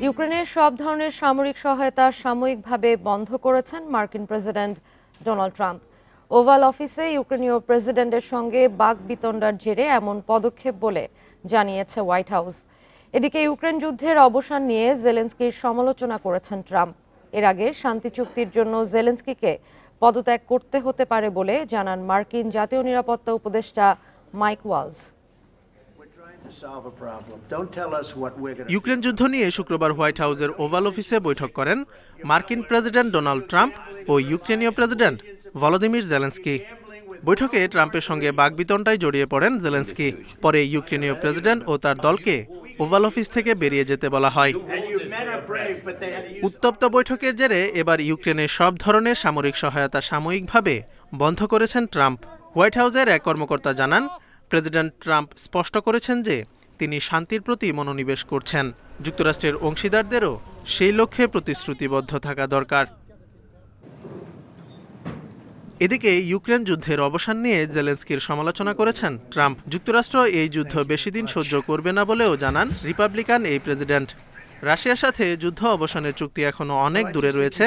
ইউক্রেনের সব ধরনের সামরিক সহায়তা সাময়িকভাবে বন্ধ করেছেন মার্কিন প্রেসিডেন্ট ডোনাল্ড ট্রাম্প। ওভাল অফিসে ইউক্রেনীয় প্রেসিডেন্টের সঙ্গে বাক বিতণ্ডার জেরে এমন পদক্ষেপ বলে জানিয়েছে হোয়াইট হাউস। এদিকে ইউক্রেন যুদ্ধের অবসান নিয়ে জেলেন্সকির সমালোচনা করেছেন ট্রাম্প। এর আগে শান্তি চুক্তির জন্য জেলেন্সকিকে পদত্যাগ করতে হতে পারে বলে জানান মার্কিন জাতীয় নিরাপত্তা উপদেষ্টা মাইক ওয়ালস। ইউক্রেন যুদ্ধ নিয়ে শুক্রবার হোয়াইট হাউসের ওভাল অফিসে বৈঠক করেন মার্কিন প্রেসিডেন্ট ডোনাল্ড ট্রাম্প ও ইউক্রেনীয় প্রেসিডেন্ট ভলোদিমির জেলেন্সকি। বৈঠকে ট্রাম্পের সঙ্গে বাগবিতণ্ডায় জড়িয়ে পড়েন জেলেন্সকি। পরে ইউক্রেনীয় প্রেসিডেন্ট ও তার দলকে ওভাল অফিস থেকে বেরিয়ে যেতে বলা হয়। উত্তপ্ত বৈঠকের জেরে এবার ইউক্রেনের সব ধরনের সামরিক সহায়তা সাময়িকভাবে বন্ধ করেছেন ট্রাম্প। হোয়াইট হাউসের এক কর্মকর্তা জানান প্রেসিডেন্ট ট্রাম্প স্পষ্ট করেছেন যে তিনি শান্তির প্রতি মনোনিবেশ করছেন। যুক্তরাষ্ট্রের অংশীদারদেরও সেই লক্ষ্যে প্রতিশ্রুতিবদ্ধ থাকা দরকার। এদিকে ইউক্রেন যুদ্ধের অবসান নিয়ে জেলেন্সকির সমালোচনা করেছেন ট্রাম্প। যুক্তরাষ্ট্র এই যুদ্ধ বেশি দিন সহ্য করবে না বলেও জানান রিপাবলিকান এই প্রেসিডেন্ট। রাশিয়ার সাথে যুদ্ধ অবসানের চুক্তি এখনও অনেক দূরে রয়েছে।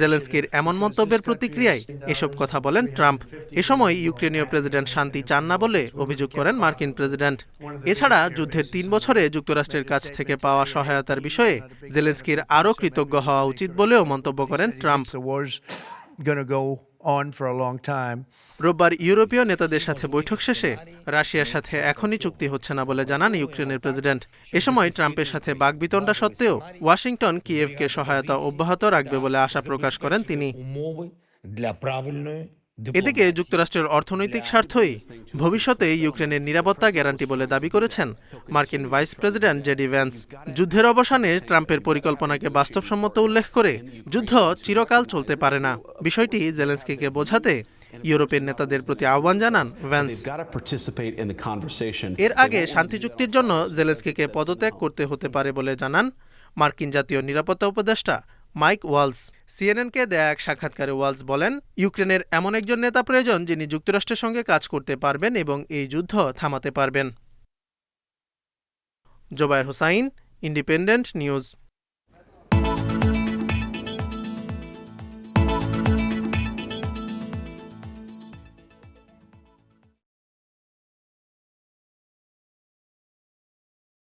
জেলেন্সকির এমন মন্তব্যের প্রতিক্রিয়ায় এসব কথা বলেন ট্রাম্প। এ সময় ইউক্রেনীয় প্রেসিডেন্ট শান্তি চান না বলে অভিযোগ করেন মার্কিন প্রেসিডেন্ট। এছাড়া যুদ্ধের তিন বছরে যুক্তরাষ্ট্রের কাছ থেকে পাওয়া সহায়তার বিষয়ে জেলেন্সকির আরও কৃতজ্ঞ হওয়া উচিত বলেও মন্তব্য করেন ট্রাম্প। রোববার ইউরোপীয় নেতাদের সাথে বৈঠক শেষে রাশিয়ার সাথে এখনই চুক্তি হচ্ছে না বলে জানান ইউক্রেনের প্রেসিডেন্ট। এ সময় ট্রাম্পের সাথে বাকবিতণ্ডা সত্ত্বেও ওয়াশিংটন কিয়েভকে সহায়তা অব্যাহত রাখবে বলে আশা প্রকাশ করেন তিনি। এদিকে যুক্তরাষ্ট্রের অর্থনৈতিক স্বার্থই ভবিষ্যতে ইউক্রেনের নিরাপত্তা গ্যারান্টি বলে দাবি করেছেন মার্কিন ভাইস প্রেসিডেন্ট জেডি ভ্যান্স। যুদ্ধের অবসানে ট্রাম্পের পরিকল্পনাকে বাস্তবসম্মত উল্লেখ করে যুদ্ধ চিরকাল চলতে পারে না। বিষয়টি জেলেন্সকিকে বোঝাতে ইউরোপের নেতাদের প্রতি আহ্বান জানান ভ্যান্স. এর আগে শান্তি চুক্তির জন্য জেলেন্সকিকে পদত্যাগ করতে হতে পারে বলে জানান মার্কিন জাতীয় নিরাপত্তা উপদেষ্টা মাইক ওয়ালস। সিএনএনকে দেয়া এক সাক্ষাৎকারে ওয়ালস বলেন, ইউক্রেনের এমন একজন নেতা প্রয়োজন যিনি যুক্তরাষ্ট্রের সঙ্গে কাজ করতে পারবেন এবং এই যুদ্ধ থামাতে পারবেন। Zobayer Hossain, Independent News.